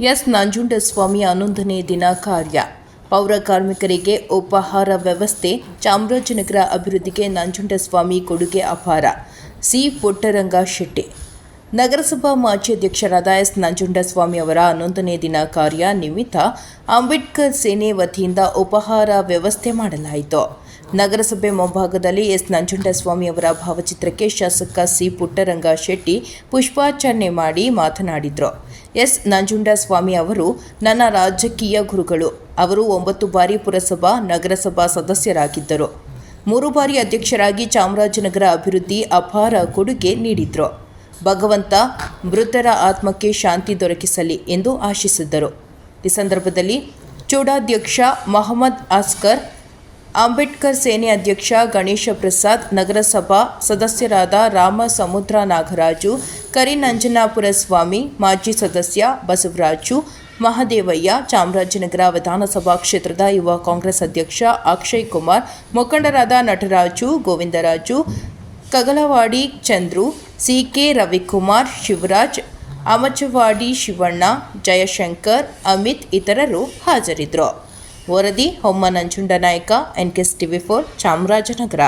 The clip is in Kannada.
ಎಸ್ ನಂಜುಂಡಸ್ವಾಮಿ ಹನ್ನೊಂದನೇ ದಿನ ಕಾರ್ಯ. ಪೌರ ಕಾರ್ಮಿಕರಿಗೆ ಉಪಹಾರ ವ್ಯವಸ್ಥೆ, ಚಾಮರಾಜನಗರ ಅಭಿವೃದ್ಧಿಗೆ ನಂಜುಂಡಸ್ವಾಮಿ ಕೊಡುಗೆ ಅಪಾರ. ಸಿ ಪುಟ್ಟರಂಗ ಶೆಟ್ಟಿ. ನಗರಸಭಾ ಮಾಜಿ ಅಧ್ಯಕ್ಷರಾದ ಎಸ್. ನಂಜುಂಡಸ್ವಾಮಿ ಅವರ ಹನ್ನೊಂದನೇ ದಿನ ಕಾರ್ಯ ನಿಮಿತ್ತ ಅಂಬೇಡ್ಕರ್ ಸೇನೆ ವತಿಯಿಂದ ಉಪಹಾರ ವ್ಯವಸ್ಥೆ ಮಾಡಲಾಯಿತು. ನಗರಸಭೆ ಮುಂಭಾಗದಲ್ಲಿ ಎಸ್. ನಂಜುಂಡಸ್ವಾಮಿ ಅವರ ಭಾವಚಿತ್ರಕ್ಕೆ ಶಾಸಕ ಸಿ. ಪುಟ್ಟರಂಗ ಶೆಟ್ಟಿ ಪುಷ್ಪಾರ್ಚನೆ ಮಾಡಿ ಮಾತನಾಡಿದರು. ಎಸ್. ನಂಜುಂಡಸ್ವಾಮಿ ಅವರು ನನ್ನ ರಾಜಕೀಯ ಗುರುಗಳು. ಅವರು ಒಂಬತ್ತು ಬಾರಿ ಪುರಸಭಾ, ನಗರಸಭಾ ಸದಸ್ಯರಾಗಿದ್ದರು. ಮೂರು ಬಾರಿ ಅಧ್ಯಕ್ಷರಾಗಿ ಚಾಮರಾಜನಗರ ಅಭಿವೃದ್ಧಿ ಅಪಾರ ಕೊಡುಗೆ ನೀಡಿದ್ರು. ಭಗವಂತ ಮೃತರ ಆತ್ಮಕ್ಕೆ ಶಾಂತಿ ದೊರಕಿಸಲಿ ಎಂದು ಆಶಿಸಿದ್ದರು. ಈ ಸಂದರ್ಭದಲ್ಲಿ ಚೂಡಾಧ್ಯಕ್ಷ ಮೊಹಮ್ಮದ್ ಆಸ್ಕರ್, ಅಂಬೇಡ್ಕರ್ ಸೇನೆ ಅಧ್ಯಕ್ಷ ಗಣೇಶ ಪ್ರಸಾದ್, ನಗರಸಭಾ ಸದಸ್ಯರಾದ ರಾಮ ಸಮುದ್ರ ನಾಗರಾಜು, ಕರಿನಂಜನಾಪುರ ಸ್ವಾಮಿ, ಮಾಜಿ ಸದಸ್ಯ ಬಸವರಾಜು, ಮಹದೇವಯ್ಯ, ಚಾಮರಾಜನಗರ ವಿಧಾನಸಭಾ ಕ್ಷೇತ್ರದ ಯುವ ಕಾಂಗ್ರೆಸ್ ಅಧ್ಯಕ್ಷ ಅಕ್ಷಯ್ ಕುಮಾರ್, ಮುಖಂಡರಾದ ನಟರಾಜು, ಗೋವಿಂದರಾಜು, ಕಗಲವಾಡಿ ಚಂದ್ರು ಸಿಕೆ ರವಿಕುಮಾರ್, ಶಿವರಾಜ್, ಅಮಚವಾಡಿ ಶಿವಣ್ಣ, ಜಯಶಂಕರ್, ಅಮಿತ್ ಇತರರು ಹಾಜರಿದ್ದರು. ವರದಿ, Hommananjundanayaka N Nayaka N K TV four Chamarajanagar.